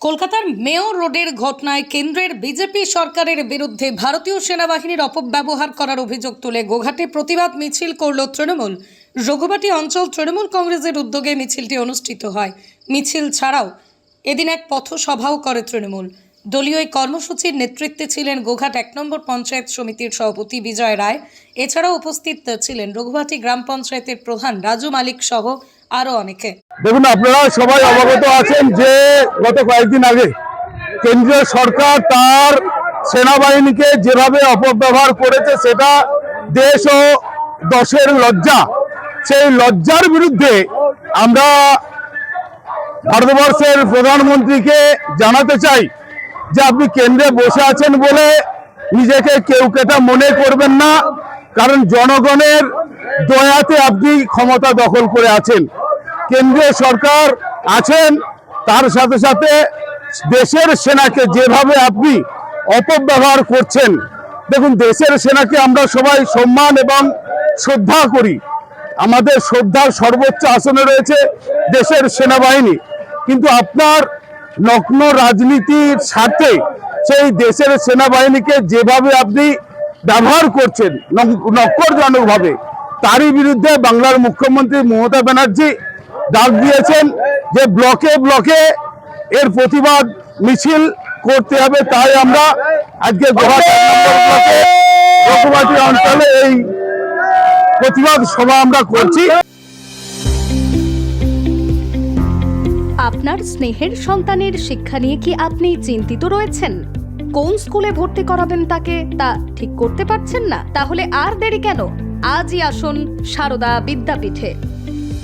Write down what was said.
কলকাতার মেয়র রোডের ঘটনায় কেন্দ্রের বিজেপি সরকারের বিরুদ্ধে ভারতীয় সেনাবাহিনীর অপব্যবহার করার অভিযোগ তুলে গোঘাটে প্রতিবাদ মিছিল করল তৃণমূল। রঘুবাটি অঞ্চল তৃণমূল কংগ্রেসের উদ্যোগে মিছিলটি অনুষ্ঠিত হয়। মিছিল ছাড়াও এদিন এক পথসভাও করে তৃণমূল। দলীয় এই কর্মসূচির নেতৃত্বে ছিলেন গোঘাট এক নম্বর পঞ্চায়েত সমিতির সভাপতি বিজয় রায়। এছাড়াও উপস্থিত ছিলেন রঘুবাটি গ্রাম পঞ্চায়েতের প্রধান রাজু মালিক সহ আরও অনেকে। দেখুন, আপনারা সবাই অবগত আছেন যে গত কয়েকদিন আগে কেন্দ্রীয় সরকার তার সেনাবাহিনীকে যেভাবে অপব্যবহার করেছে, সেটা দেশ ও দশের লজ্জা। সেই লজ্জার বিরুদ্ধে আমরা ভারতবর্ষের প্রধানমন্ত্রীকে জানাতে চাই যে আপনি কেন্দ্রে বসে আছেন বলে নিজেকে কেউ কেটা মনে করবেন না, কারণ জনগণের দয়াতে আপনি ক্ষমতা দখল করে আছেন। কেন্দ্রীয় সরকার আছেন, তার সাথে সাথে দেশের সেনাকে যেভাবে আপনি অপব্যবহার করছেন, দেখুন দেশের সেনাকে আমরা সবাই সম্মান এবং শ্রদ্ধা করি। আমাদের শ্রদ্ধার সর্বোচ্চ আসনে রয়েছে দেশের সেনাবাহিনী। কিন্তু আপনার নগ্ন রাজনীতির সাথে সেই দেশের সেনাবাহিনীকে যেভাবে আপনি ব্যবহার করছেন নক্করজনকভাবে, তারই বিরুদ্ধে বাংলার মুখ্যমন্ত্রী মমতা ব্যানার্জি ডাক দিয়েছেন যে ব্লকে ব্লকে এর প্রতিবাদ মিছিল করতে হবে, তাই আমরা আজকে অঞ্চলে এই প্রতিবাদ সভা আমরা করছি। আপনার স্নেহের সন্তানের শিক্ষা নিয়ে কি আপনি চিন্তিত রয়েছেন? কোন স্কুলে ভর্তি করাবেন তাকে, তা ঠিক করতে পারছেন না? তাহলে আর দেরি কেন? আজই আসুন সারদা বিদ্যাপীঠে।